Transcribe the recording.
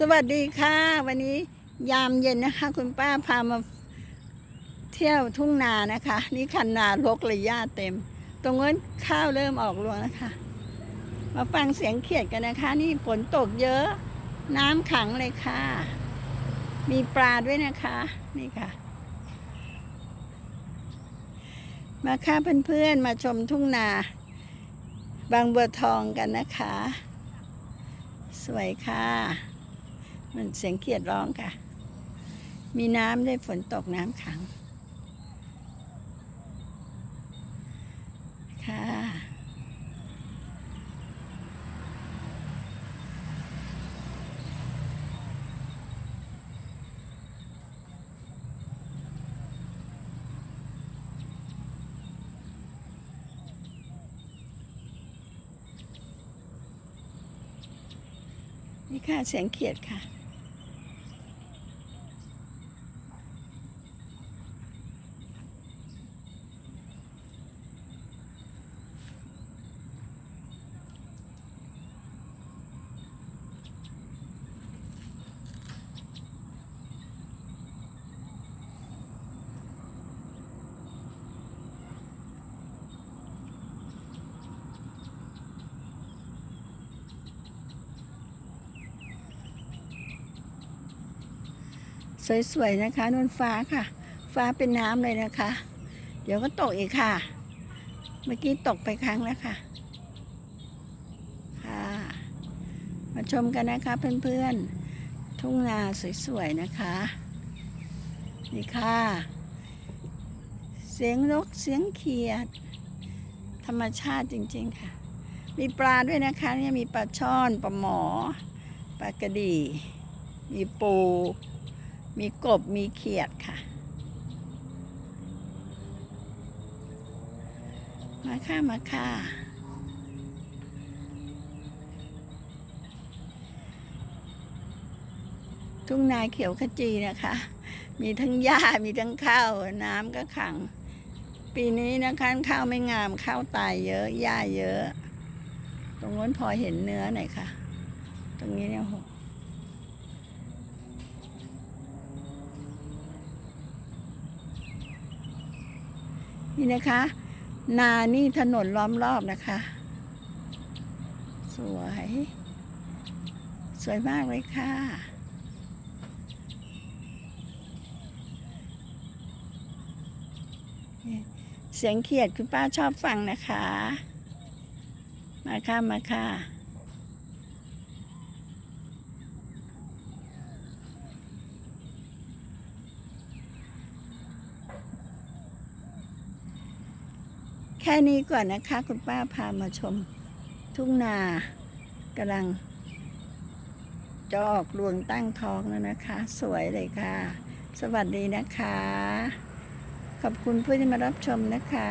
สวัสดีค่ะ วันนี้ยามเย็นนะคะ คุณป้าพามาเที่ยวทุ่งนานะคะ นี่คันนารกเลยหญ้าเต็ม ตรงนั้นข้าวเริ่มออกรวงแล้วค่ะมาฟังเสียงเขียดกันนะคะ นี่ฝนตกเยอะ น้ำขังเลยค่ะ มีปลาด้วยนะคะ นี่ค่ะ มาค่ะเพื่อนๆมาชมทุ่งนา บางบัวทองกันนะคะ สวยค่ะ มันเสียงเขียดร้องค่ะ มีน้ำด้วยฝนตกน้ำขัง ค่ะ นี่ค่ะเสียงเขียดค่ะ สวยๆนะคะนวลฟ้าค่ะ ฟ้าเป็นน้ำเลยนะคะ เดี๋ยวก็ตกอีกค่ะ เมื่อกี้ตกไปครั้งแล้วค่ะค่ะ มาชมกันนะคะเพื่อนๆทุ่งนาสวยๆนะคะนี่ค่ะ เสียงนกเสียงเขียด ธรรมชาติจริงๆค่ะ มีปลาด้วยนะคะเนี่ยมีปลาช่อนปลาหมอปลากระดี มีปู มีกบมีเขียดค่ะ มาค่ะ มาค่ะทุ่งนาเขียวขจีนะคะ มีทั้งหญ้ามีทั้งข้าวน้ำก็ขัง ปีนี้นะคะข้าวไม่งามข้าวตายเยอะหญ้าเยอะ ตรงนู้นพอเห็นเนื้อหน่อยค่ะ ตรงนี้เนี่ยโห นี่นะคะ นานี่ถนนล้อมรอบนะคะ สวย สวยมากเลยค่ะ เสียงเขียดคุณป้าชอบฟังนะคะ มาค่ะมาค่ะ แค่นี้ก่อนนะคะ คุณป้าพามาชม ทุ่งนากำลังจะออกรวงตั้งท้องแล้วนะคะ สวยเลยค่ะ สวัสดีนะคะ ขอบคุณผู้ที่มารับชมนะคะ